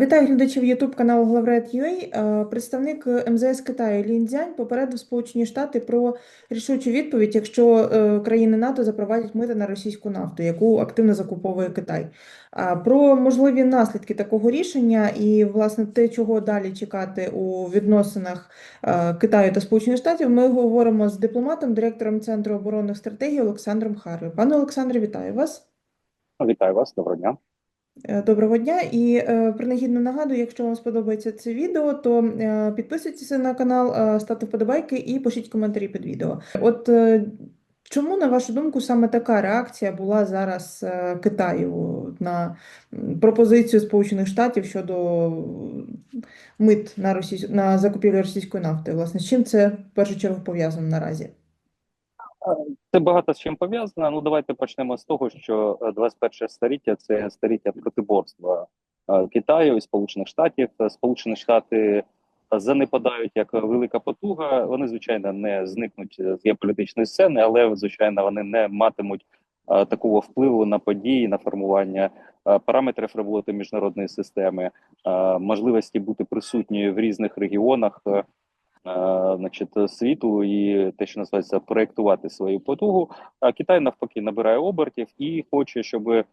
Вітаю глядачів YouTube каналу Главред.ua. Е, Представник МЗС Китаю Лін Цзянь попередив Сполучені Штати про рішучу відповідь, якщо е, країни НАТО запровадять мити на російську нафту, яку активно закуповує Китай. А Про можливі наслідки такого рішення і власне те, чого далі чекати у відносинах е, Китаю та Сполучених Штатів, ми говоримо з дипломатом, директором Центру оборонних стратегій Олександром Харві. Пане Олександре, вітаю вас. Вітаю вас, доброго дня. Е, Доброго дня і е, принагідно нагадую, якщо вам сподобається це відео, то е, підписуйтесь на канал, ставте вподобайки і пишіть коментарі під відео. От чому, на вашу думку, саме така реакція була зараз Китаю на пропозицію Сполучених Штатів щодо мит на російсь... на закупівлю російської нафти? Власне, з чим це в першу чергу пов'язано наразі? Це багато з чим пов'язано. Ну давайте почнемо з того, що е, 21 століття це століття протиборства е, Китаю і Сполучених Штатів. Е, Сполучені Штати занепадають як велика потуга. Вони звичайно не зникнуть з геополітичної сцени, але звичайно вони не матимуть е, такого впливу на події, на формування е, параметрів роботи міжнародної системи, е, можливості бути присутньою в різних регіонах. Е, значить, світу і те, що називається проєктувати свою потугу. А Китай навпаки набирає обертів і хоче, щоб е,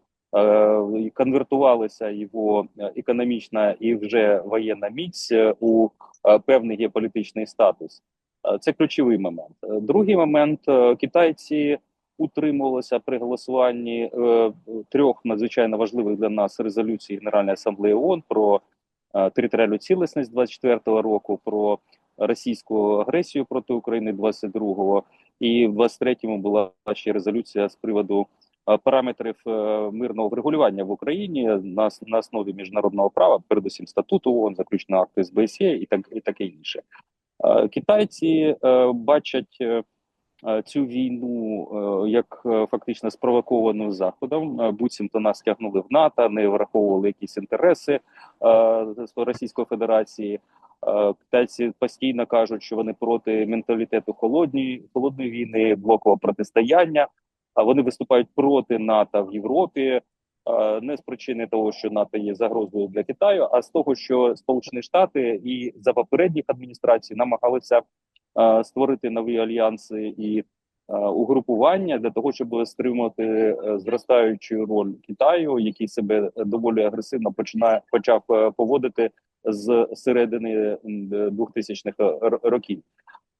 конвертувалася його економічна і вже воєнна міць е, у певний геополітичний статус. Це ключовий момент. Другий момент китайці утримувалися при голосуванні трьох надзвичайно важливих для нас резолюцій Генеральної асамблеї ООН про територіальну цілісність 24-го року, про російську агресію проти України 22-го, і в 23-му була ще резолюція з приводу е, параметрів е, мирного врегулювання в Україні на, на основі міжнародного права, передусім статуту ООН, заключно акти з БСЄ і так і таке інше. Е, Китайці бачать цю війну як фактично спровоковану заходом. Буцімто нас тягнули в НАТО, не враховували якісь інтереси Російської Федерації. Е, Китайці постійно кажуть, що вони проти менталітету холодної холодної війни, блокового протистояння. А вони виступають проти НАТО в Європі. е, Не з причини того, що НАТО є загрозою для Китаю, а з того, що Сполучені Штати і за попередніх адміністрацій намагалися е, створити нові альянси і угрупування для того, щоб стримати зростаючу роль Китаю, який себе доволі агресивно починає почав поводити з середини м, 2000-х років.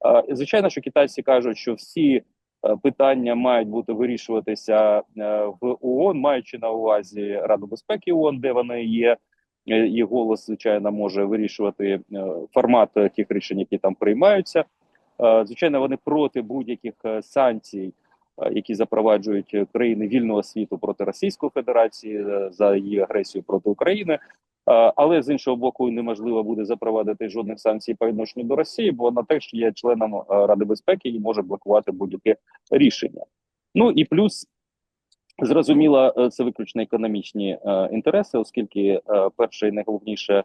Е, Звичайно, що китайці кажуть, що всі е, питання мають бути вирішуватися е, в ООН, маючи на увазі Раду безпеки ООН, де вони є. І голос, звичайно, може вирішувати формат тих рішень, які там приймаються. Звичайно, вони проти будь-яких санкцій, які запроваджують країни вільного світу проти Російської Федерації за її агресію проти України. Е, Але з іншого боку, неможливо буде запровадити жодних санкцій по відношенню до Росії, бо вона теж є членом е, Ради безпеки і може блокувати будь-яке рішення. Ну і плюс зрозуміло, е, це виключно економічні інтереси, оскільки перше і найголовніше,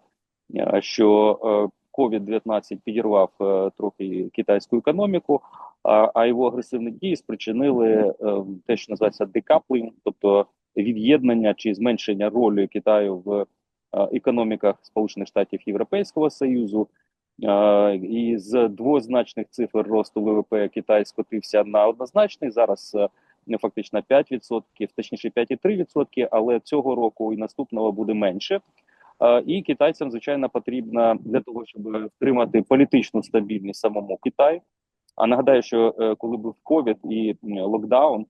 що е, COVID-19 підірвав трохи китайську економіку, а, його агресивні дії спричинили те, що називається декаплінг, тобто від'єднання чи зменшення ролі Китаю в економіках Сполучених Штатів Європейського Союзу. І з двозначних цифр росту ВВП Китай скотився на однозначний. Зараз е, ну, фактично 5%, точніше 5,3%, але цього року і наступного буде менше. І китайцям, звичайно, потрібно для того, щоб втримати політичну стабільність самому Китаю. А нагадаю, що е, коли був ковід і локдаун,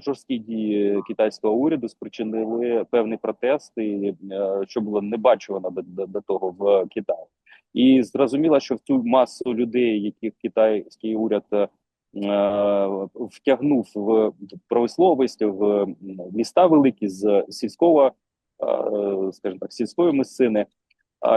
жорсткі дії китайського уряду спричинили певний протест, і, е, що було не бачувано до, до, того в Китаї. І зрозуміло, що в цю масу людей, яких китайський уряд е, втягнув в промисловість, в міста великі з сільського, е, скажімо так, сільської місцини.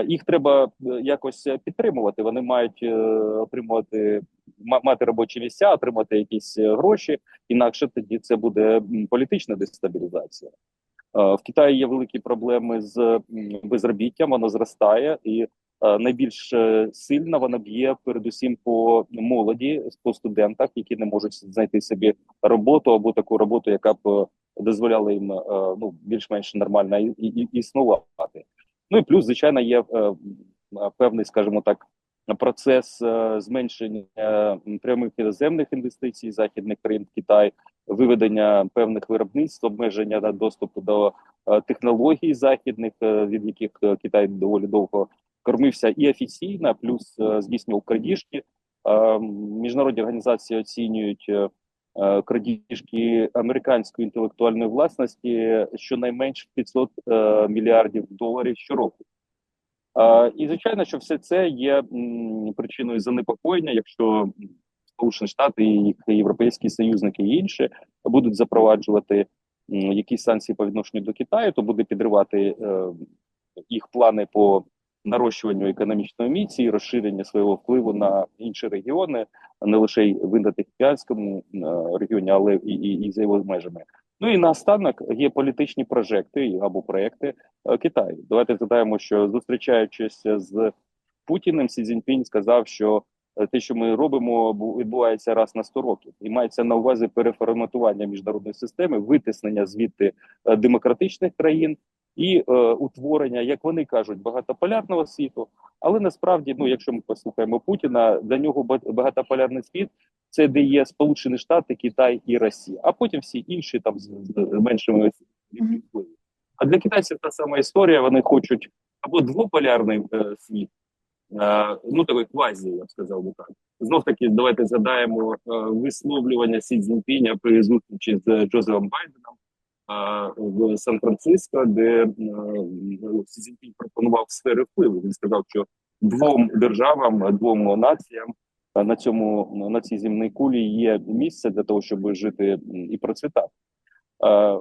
Їх треба е, якось підтримувати. Вони мають е, отримувати ма- мати робочі місця, отримати якісь е, гроші. Інакше тоді це буде політична дестабілізація. Е, В Китаї є великі проблеми з безробіттям, воно зростає, і е, найбільш е, сильно вона б'є передусім по молоді, по студентах, які не можуть знайти собі роботу або таку роботу, яка б е, дозволяла їм е, ну більш-менш нормально існувати. Ну і плюс, звичайно, є е, певний, скажімо так, процес е, зменшення е, прямих іноземних інвестицій західних країн Китай, виведення певних виробництв, обмеження на доступу до е, технологій західних, е, від яких е, Китай доволі довго кормився, і офіційно, плюс е, здійснював крадіжки. Е, Міжнародні організації оцінюють е, е, крадіжки американської інтелектуальної власності щонайменш в 500 е, мільярдів доларів щороку. Е, І звичайно, що все це є причиною занепокоєння, якщо Сполучені Штати і їх європейські союзники і інші будуть запроваджувати якісь санкції по відношенню до Китаю, то буде підривати е, їх плани по нарощуванню економічної міції, розширення свого впливу на інші регіони, не лише в індотихоокеанському е, регіоні, але і, і, і за його межами. Ну і наостанок є політичні прожекти або проекти е, Китаю. Давайте згадаємо, що зустрічаючись з Путіним, Сі Цзіньпінь сказав, що е, те, що ми робимо, бу- відбувається раз на 100 років, і мається на увазі переформатування міжнародної системи, витиснення звідти демократичних країн і е, утворення, як вони кажуть, багатополярного світу. Але насправді, ну якщо ми послухаємо Путіна, для нього ба- багатополярний світ це де є Сполучені Штати, Китай і Росія, а потім всі інші там з, з меншими Мгм. впливом. А для китайців та сама історія. Вони хочуть або двополярний е, світ, е, ну такий квазі, я б сказав би так. Знов таки, давайте згадаємо е, висловлювання Сі Цзіньпіня при зустрічі з Джозефом Байденом е, в Сан-Франциско, де е, пропонував сфери впливу. Він сказав, що двом державам, двом націям на цьому на цій земній кулі є місце для того, щоб жити і процвітати.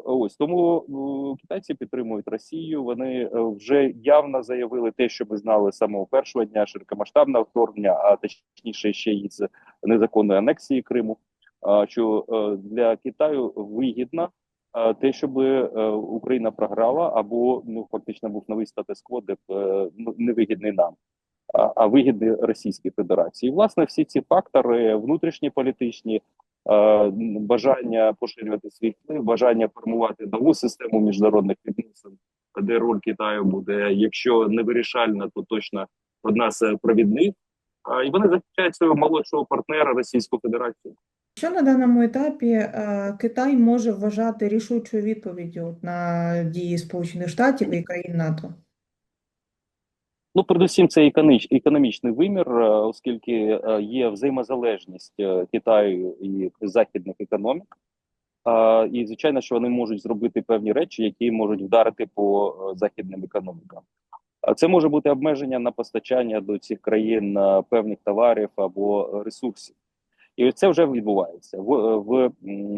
Ось тому е, китайці підтримують Росію. Вони е, вже явно заявили те, що ми знали з самого першого дня широкомасштабного вторгнення, а точніше ще й з незаконної анексії Криму. Що е, для Китаю вигідно те, щоб е, Україна програла, або ну фактично був новий статус-кво, де е, ну, невигідний нам. А вигідний Російській Федерації, власне, всі ці фактори внутрішні політичні, е, бажання поширювати свій вплив, бажання формувати нову систему міжнародних відносин, де роль Китаю буде, якщо не вирішальна, то точно одна з провідних. І вони захищають свого молодшого партнера Російську Федерацію. Що на даному етапі е, Китай може вважати рішучою відповіддю на дії Сполучених Штатів і країн НАТО? Ну, передусім, це економічний вимір, е, оскільки е, є взаємозалежність Китаю і західних економік. І звичайно, що вони можуть зробити певні речі, які можуть вдарити по західним економікам. Це може бути обмеження на постачання до цих країн певних товарів або ресурсів, і це вже відбувається в, в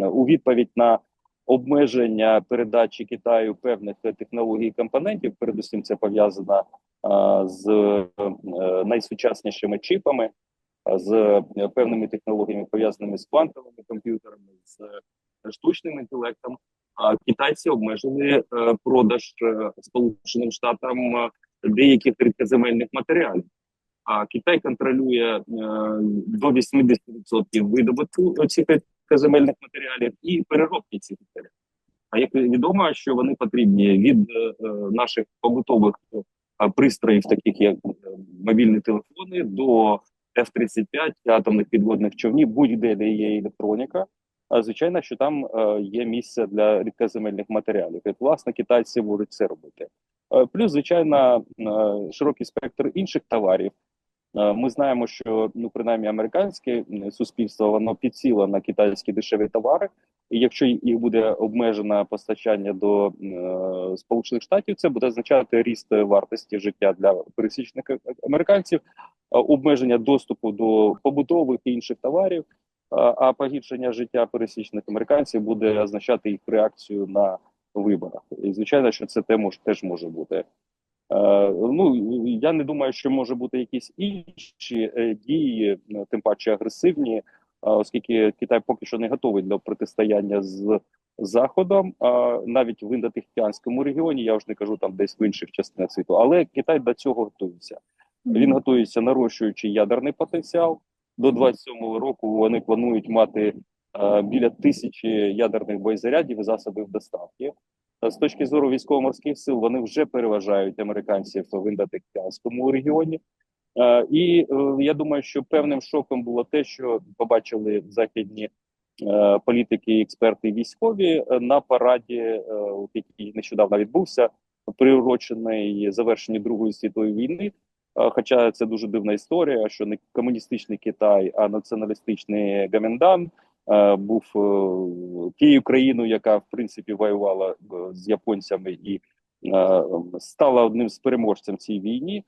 у відповідь на обмеження передачі Китаю певних технологій і компонентів. Передусім, це пов'язано з е, найсучаснішими чипами, а, з певними технологіями, пов'язаними з квантовими комп'ютерами, з е, штучним інтелектом. А китайці обмежили е, продаж Сполученим Штатам деяких рідкоземельних матеріалів. А Китай контролює е, до 80% видобутку цих рідкоземельних матеріалів і переробки цих матеріалів. А як відомо, що вони потрібні від е, наших побутових е, пристроїв, таких як мобільні телефони, до F-35, атомних підводних човнів, будь-де де є електроніка. А звичайно, що там є місце для рідкоземельних матеріалів. І, власне, китайці можуть це робити. Плюс, звичайно, широкий спектр інших товарів. Е, Ми знаємо, що ну принаймні американське суспільство воно підсіло на китайські дешеві товари, і якщо їх буде обмежено постачання до е, Сполучених Штатів, це буде означати ріст вартості життя для пересічних е- американців, е, обмеження доступу до побутових і інших товарів. А погіршення життя пересічних американців буде означати їх реакцію на виборах. І звичайно, що це теж може бути. Ну я не думаю, що може бути якісь інші е, дії, е, тим паче агресивні, оскільки Китай поки що не готовий до протистояння з Заходом, навіть в індотихоокеанському регіоні, я вже не кажу там десь в інших частинах світу, але Китай до цього готується. Він готується нарощуючи ядерний потенціал. До 27-го року вони планують мати е, біля тисячі ядерних боєзарядів і засобів доставки. Е, З точки зору військово-морських сил вони вже переважають американців в індотихоокеанському регіоні. Е, І е, я думаю, що певним шоком було те, що побачили західні політики, експерти, військові на параді, який нещодавно відбувся, приурочений завершенню Другої світової війни. Хоча це дуже дивна історія, що не комуністичний Китай, а націоналістичний Гаміндан був е, тією країною, яка в принципі воювала е, з японцями і е, стала одним з переможців цій війні.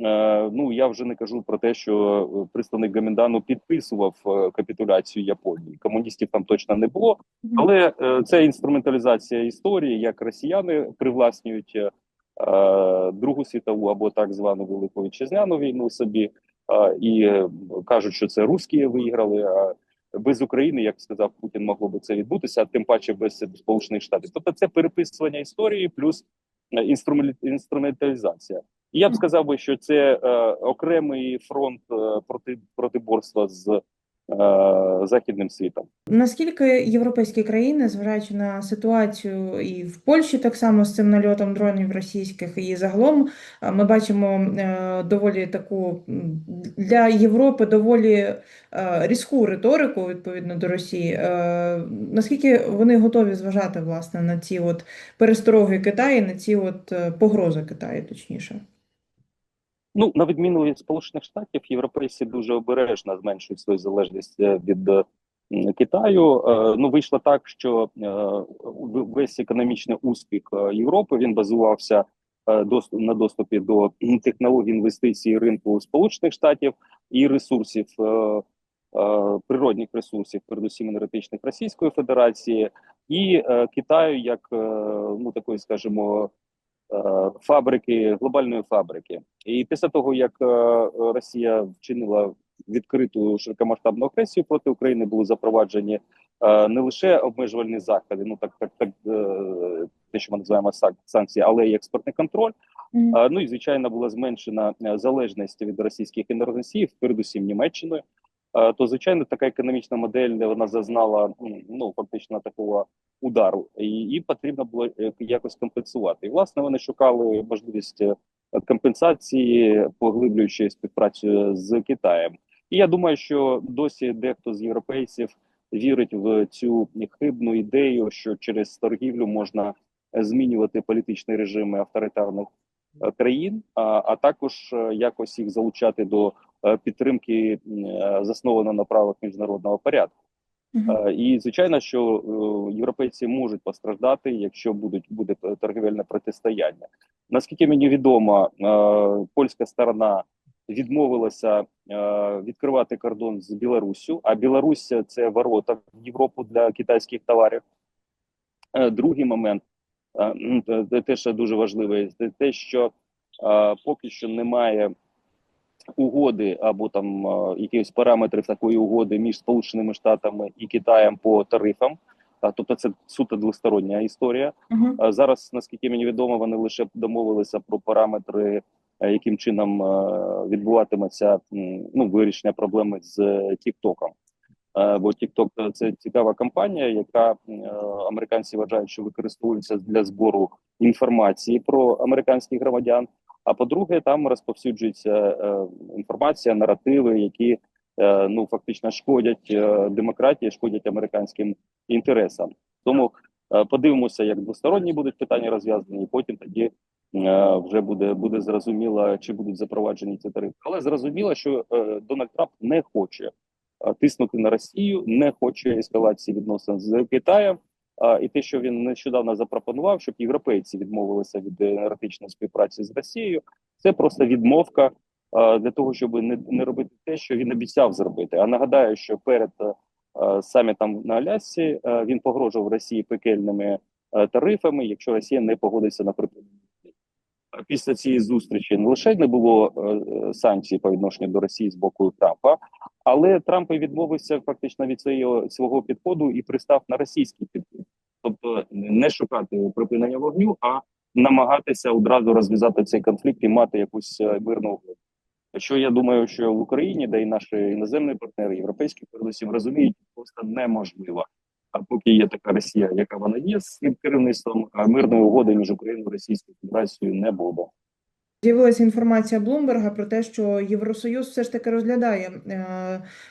Е, Ну я вже не кажу про те, що е, представник Гаміндану підписував е, капітуляцію Японії. Комуністів там точно не було, але е, це інструменталізація історії, як росіяни привласнюють е, е, Другу світову або так звану Велику Вітчизняну війну собі е, і е, кажуть, що це русські виграли. А без України, як сказав Путін, могло би це відбутися, а тим паче без Сполучених Штатів. Тобто, це переписування історії плюс е, інструменталізація. І я б сказав би, що це е, окремий фронт е, проти протиборства з західним світом. Наскільки європейські країни, зважаючи на ситуацію і в Польщі, так само з цим нальотом дронів російських, і загалом е, ми бачимо е, доволі таку для Європи доволі е, різку риторику відповідно до Росії. Е, Наскільки вони готові зважати власне на ці от перестороги Китаю, на ці от е, погрози Китаю, точніше? Ну, на відміну від Сполучених Штатів, європейці дуже обережно зменшують свою залежність е, від е, Китаю. Е, Ну, вийшло так, що весь економічний успіх Європи він базувався на доступі до технологій інвестицій ринку Сполучених Штатів і ресурсів. Природних ресурсів, передусім енергетичних Російської Федерації, і е, Китаю як е, ну такої, скажімо, фабрики, глобальної фабрики. І після того, як е, Росія вчинила відкриту широкомасштабну агресію проти України, були запроваджені е, не лише обмежувальні заходи, ну так так так е, те, що ми називаємо санкції, але й експортний контроль. Мгм. Е, Ну і звичайно була зменшена е, залежність від російських енергоносіїв, передусім Німеччиною. Е, То звичайно така економічна модель вона зазнала ну фактично такого удару, і, і потрібно було е, якось компенсувати. І власне вони шукали можливість е, компенсації, поглиблюючи співпрацю з Китаєм. І я думаю, що досі дехто з європейців вірить в цю хибну ідею, що через торгівлю можна змінювати політичні режими авторитарних країн, а, а також якось їх залучати до підтримки м, е, заснованого на правилах міжнародного порядку. Е, І звичайно, що е, європейці можуть постраждати, якщо будуть буде торгівельне протистояння. Наскільки мені відомо, е, польська сторона відмовилася е, відкривати кордон з Білоруссю, а Білорусь це ворота в Європу для китайських товарів. Е, Другий момент, е, м, те- те- те, що дуже важливе, це те, що е, поки що немає угоди або там е, якихось параметрів такої угоди між Сполученими Штатами і Китаєм по тарифам. А, Тобто це суто двостороння історія. Мгм. А Зараз, наскільки мені відомо, вони лише домовилися про параметри, е, яким чином е, відбуватиметься ну, вирішення проблеми з е, Тіктоком. Е, Бо TikTok – це цікава компанія, яка е, американці вважають, що використовується для збору інформації про американських громадян. А по-друге, там розповсюджується е, інформація, наративи, які е, ну фактично шкодять е, демократії, шкодять американським інтересам. Тому подивимося, як двосторонні будуть питання розв'язані, і потім тоді вже буде буде зрозуміло, чи будуть запроваджені ці тарифи. Але зрозуміло, що е, Дональд Трамп не хоче тиснути на Росію, не хоче ескалації відносин з Китаєм. І те, що він нещодавно запропонував, щоб європейці відмовилися від енергетичної співпраці з Росією, це просто відмовка для того, щоб не, не робити те, що він обіцяв зробити. А нагадаю, що перед а, самітом на Алясці він погрожував Росії пекельними тарифами, якщо Росія не погодиться на припинення. Після цієї зустрічі не лише не було е, санкцій по відношенню до Росії з боку Трампа, але Трамп і відмовився фактично від свого, свого підходу і пристав на російський підхід. Тобто не шукати припинення вогню, а намагатися одразу розв'язати цей конфлікт і мати якусь е, мирну угоду. Що я думаю, що в Україні, де і наші іноземні партнери, європейські передусім розуміють, просто неможливо. А поки є така Росія, яка вона є з керівництвом, мирної угоди між Україною і Російською Федерацією не буде. З'явилася інформація Блумберга про те, що Євросоюз все ж таки розглядає е,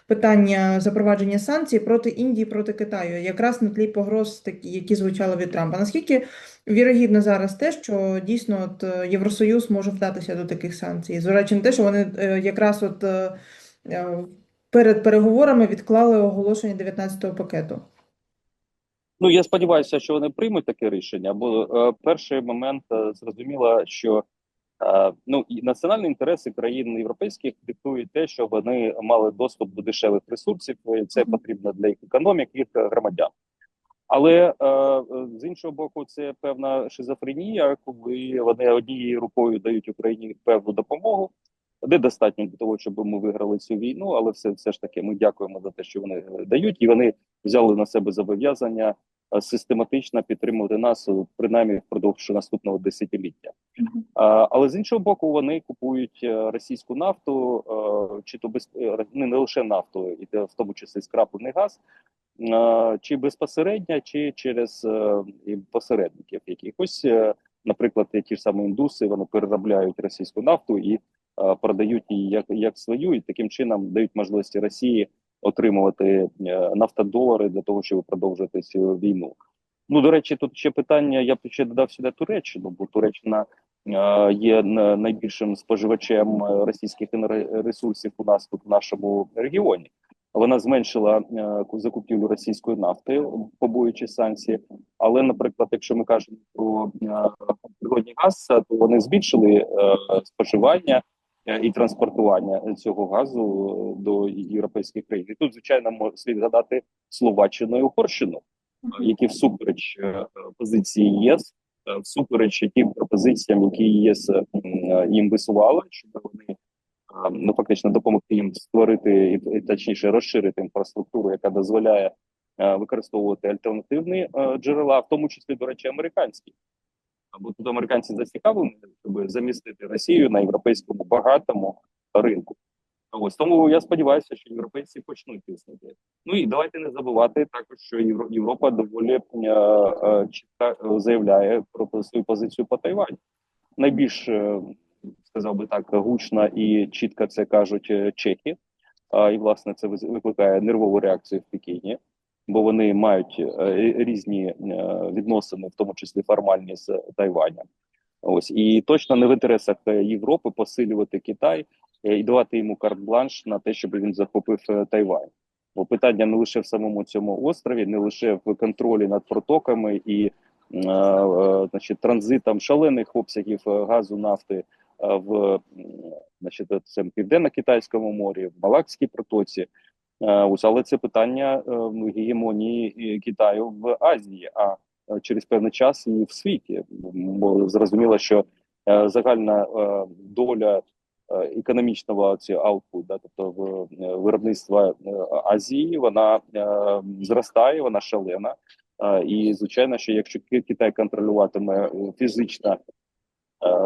питання запровадження санкцій проти Індії, проти Китаю, якраз на тлі погроз, такі, які звучали від Трампа. Наскільки вірогідно зараз те, що дійсно от е, Євросоюз може вдатися до таких санкцій, зважаючи на те, що вони е, якраз от перед переговорами відклали оголошення 19-го пакету? Ну я сподіваюся, що вони приймуть таке рішення. Бо е, перший момент е, зрозуміло, що е, ну і національні інтереси країн європейських диктують те, що вони мали доступ до дешевих ресурсів. і Це потрібно для їх економік, їх е, громадян. Але е, з іншого боку, це певна шизофренія, коли вони однією рукою дають Україні певну допомогу. Недостатньо для того, щоб ми виграли цю війну, але все, все ж таки ми дякуємо за те, що вони е, дають, і вони взяли на себе зобов'язання е, систематично підтримувати нас е, принаймні впродовж наступного десятиліття. Але з іншого боку, вони купують е, російську нафту, чи то без не не лише нафту, і в тому числі скраплений газ, чи безпосередньо, чи через посередників якихось. Наприклад, ті ж самі індуси вони переробляють російську нафту і продають її як, як свою, і таким чином дають можливості Росії отримувати е, нафтодолари для того, щоб продовжити цю війну. Ну до речі, тут ще питання. Я б ще додав сюди Туреччину, бо Туреччина е, є найбільшим споживачем е, російських енергоресурсів у нас тут в нашому регіоні. Вона зменшила закупівлю російської нафти, побоюючи санкції. Але, наприклад, якщо ми кажемо про природний газ, то вони збільшили споживання і транспортування цього газу е, до європейських країн. І тут, звичайно, мо- слід згадати Словаччину і Угорщину, е, які всупереч е, позиції ЄС, е, всупереч тим пропозиціям, які ЄС е, е, їм висувала, щоб вони ну фактично допомогти їм створити і, точніше розширити інфраструктуру, яка дозволяє е, використовувати альтернативні е, джерела, в тому числі, до речі, американські. Або тут американці зацікавлені, щоб замістити Росію на європейському багатому ринку. Ось тому я сподіваюся, що європейці почнуть тиснути. Ну і давайте не забувати також, що Європа доволі е, е, чітко заявляє про свою позицію по Тайваню. Найбільш е, сказав би так гучно і чітко це кажуть е, чехи. І власне це викликає нервову реакцію в Пекіні, бо вони мають е, різні е, відносини, в тому числі формальні з Тайванем. Ось і точно не в інтересах е, Європи посилювати Китай і давати йому карт-бланш на те, щоб він захопив Тайвань. Бо питання не лише в самому цьому острові, не лише в контролі над протоками і е, е, значить, транзитом шалених обсягів газу, нафти в значить, це південно-китайському морі, в Малакській протоці. Е, Ось, але це питання е, гегемонії е, Китаю в Азії, а через певний час і в світі. Бо зрозуміло, що загальна доля економічного цього да, тобто виробництва Азії, вона зростає, вона шалена. І звичайно, що якщо Китай контролюватиме фізично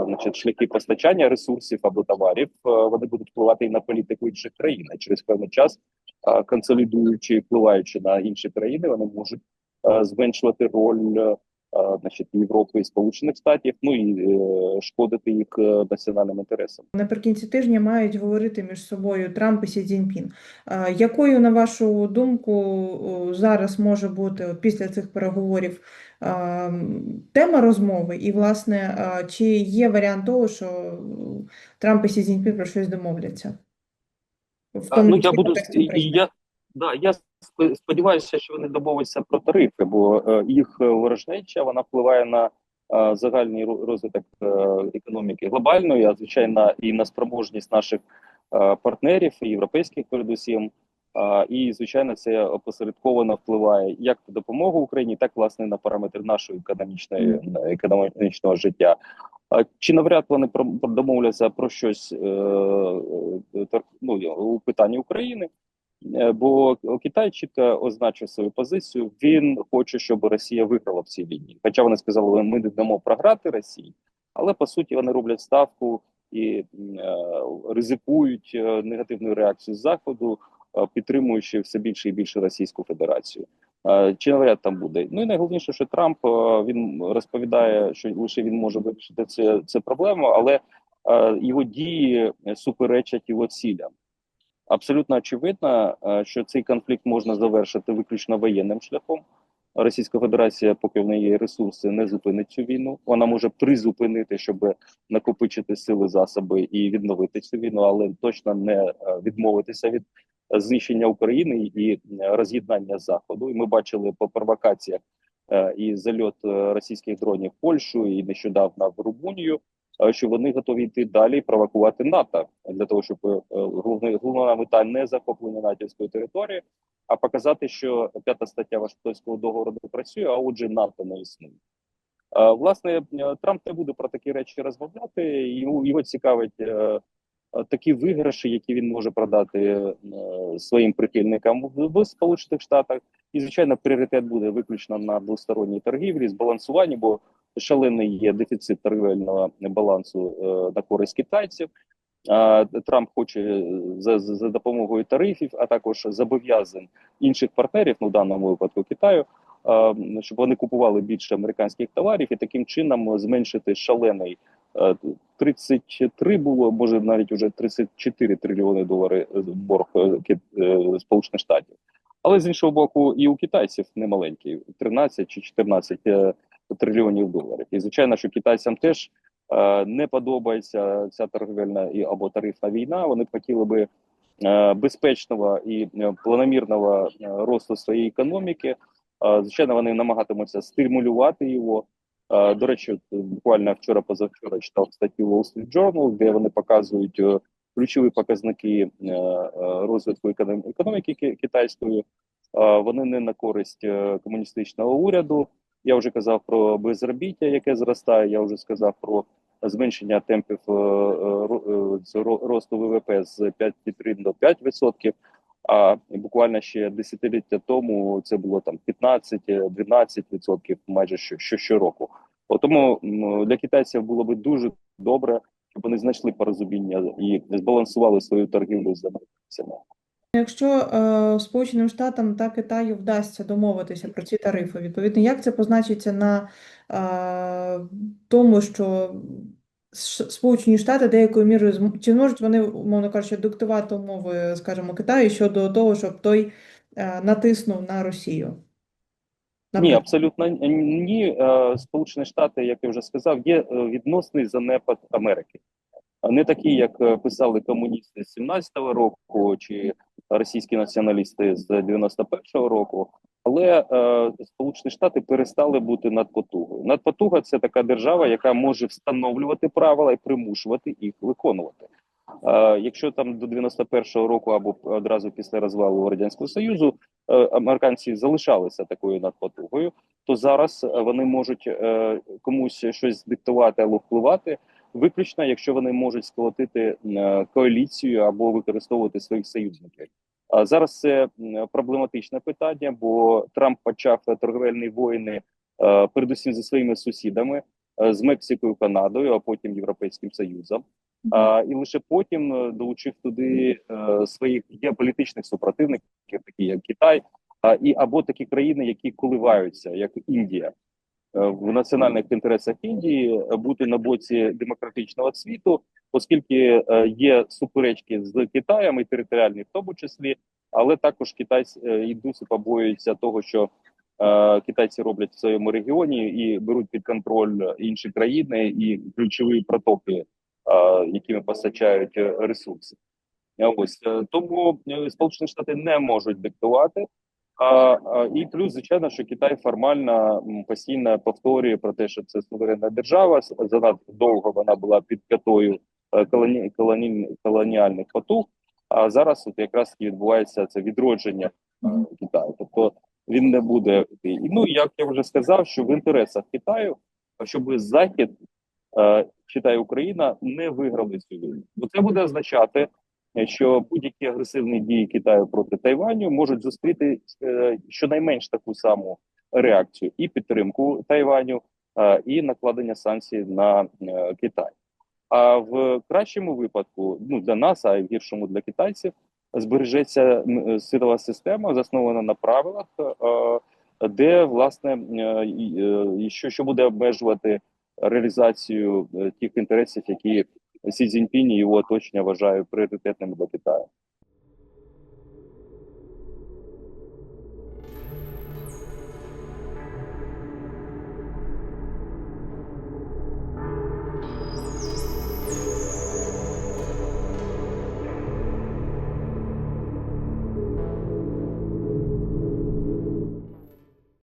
значить, шляхи постачання ресурсів або товарів, вони будуть впливати і на політику інших країн. Через певний час, консолідуючи і впливаючи на інші країни, вони можуть зменшувати роль значить, Європи і Сполучених Штатів, ну і е, шкодити їх е, національним інтересам. Наприкінці тижня мають говорити між собою Трамп і Сі Цзіньпін. Якою, на вашу думку, зараз може бути після цих переговорів тема розмови? І, власне, чи є варіант того, що Трамп і Сі Цзіньпін про щось домовляться? В тому ну я буду я да я сподіваюся, що вони домовляться про тарифи, бо е, їх е, ворожнеча вона впливає на е, загальний розвиток економіки глобальної, а звичайно, і на спроможність наших партнерів, і європейських передусім. І звичайно, це опосередковано впливає як на допомогу Україні, так власне на параметри нашої економічної економічного життя. Чи навряд вони домовляться про щось е, е, ну, у питанні України? Е, Бо Китай означив свою позицію. Він хоче, щоб Росія виграла в цій війні. Хоча вони сказали, ми не дамо програти Росії, але по суті вони роблять ставку і ризикують негативною реакцією заходу, підтримуючи все більше і більше Російську Федерацію. Чи навряд там буде? Ну і найголовніше, що Трамп він розповідає, що лише він може вирішити це, це проблему, але його дії суперечать його цілям. Абсолютно очевидно, що цей конфлікт можна завершити виключно воєнним шляхом. Російська Федерація, поки в неї є ресурси, не зупинить цю війну. Вона може призупинити, щоб накопичити сили, засоби і відновити цю війну, але точно не відмовитися від знищення України і е, роз'єднання заходу. І ми бачили по провокаціях е, і зальот е, російських дронів в Польщу і нещодавно в Румунію. Що вони готові йти далі і провокувати НАТО для того, щоб головна мета не захоплення натівської території, а показати, що п'ята стаття Вашингтонського договору не працює, а отже, НАТО не існує. Власне, Трамп не буде про такі речі розмовляти. Йому його цікавить такі виграші, які він може продати е, своїм прихильникам в, Сполучених Штатах. І звичайно, пріоритет буде виключно на двосторонній торгівлі, збалансуванні, бо шалений є дефіцит торгівельного балансу е, на користь китайців. Трамп хоче е, за, за допомогою тарифів, а також зобов'язань інших партнерів, ну в даному випадку Китаю, щоб вони купували більше американських товарів і таким чином зменшити шалений е, 33 було, може навіть уже 34 трильйони доларів е, борг е, е, Сполучених Штатів. Але з іншого боку, і у китайців немаленький 13 чи 14 е, трильйонів доларів. І звичайно, що китайцям теж е, не подобається ця торговельна і або тарифна війна. Вони б хотіли би е, безпечного і е, планомірного е, росту своєї економіки. Е, Звичайно, вони намагатимуться стимулювати його. Е, До речі, буквально вчора позавчора читав статтю Wall Street Journal, де вони показують е, ключові показники е, е, розвитку економіки китайської. Е, Вони не на користь е, комуністичного уряду. Я вже казав про безробіття, яке зростає. Я вже сказав про зменшення темпів е, е, е, росту ВВП з 5,3 до 5%. А буквально ще десятиліття тому це було там 15-12% майже що, що щороку. Тому для китайців було би дуже добре, щоб вони знайшли порозуміння і збалансували свою торгівлю з американцями. Якщо е, Сполученим Штатам та Китаю вдасться домовитися про ці тарифи, відповідно, як це позначиться на е, тому, що Сполучені Штати деякою мірою чи зможуть вони, умовно кажучи, диктувати умови, скажімо, Китаю щодо того, щоб той е, натиснув на Росію? Ні, абсолютно ні. Е, Сполучені Штати, як я вже сказав, є е, відносний занепад Америки. Не такі, як е, писали комуністи з 17-го року чи російські націоналісти з 91-го року. Але е, Сполучені Штати перестали бути надпотугою. Надпотуга це така держава, яка може встановлювати правила і примушувати їх виконувати. Е, якщо там до 91-го року або одразу після розвалу радянського союзу е, американці залишалися такою надпотугою, то зараз вони можуть е, комусь щось диктувати або впливати, виключно якщо вони можуть сколотити е, коаліцію або використовувати своїх союзників. А зараз це проблематичне питання, бо Трамп почав торговельні воїни е, передусім зі своїми сусідами е, з Мексикою, Канадою, а потім Європейським Союзом. А, і лише потім долучив туди е, своїх геополітичних супротивників, такі як Китай, а, і або такі країни, які коливаються, як Індія. Е, В національних інтересах Індії е, бути на боці демократичного світу, оскільки е, є суперечки з Китаєм і територіальні, в тому числі, але також китайці і досі побоюються того, що китайці роблять в своєму регіоні і беруть під контроль інші країни і ключові протоки якими постачають ресурси. Ось тому Сполучені Штати не можуть диктувати. І плюс, звичайно, що Китай формально постійно повторює про те, що це суверенна держава. Занадто довго вона була під п'ятою е, колоні, колоні, колоніальних потуг. А зараз от якраз таки відбувається це відродження е, Китаю. Тобто він не буде йти. І, Ну як я вже сказав, що в інтересах Китаю, щоб Захід е, читай Україна, не виграли цю війну. Бо це буде означати, е, що будь-які агресивні дії Китаю проти Тайваню можуть зустріти е, щонайменш таку саму реакцію і підтримку Тайваню, е, і накладення санкцій на е, Китай. А в кращому випадку, ну для нас, а й в гіршому для китайців, збережеться світова система, заснована на правилах, де власне що, буде обмежувати реалізацію тих інтересів, які Сі Цзіньпінь його оточення вважають пріоритетними для Китаю.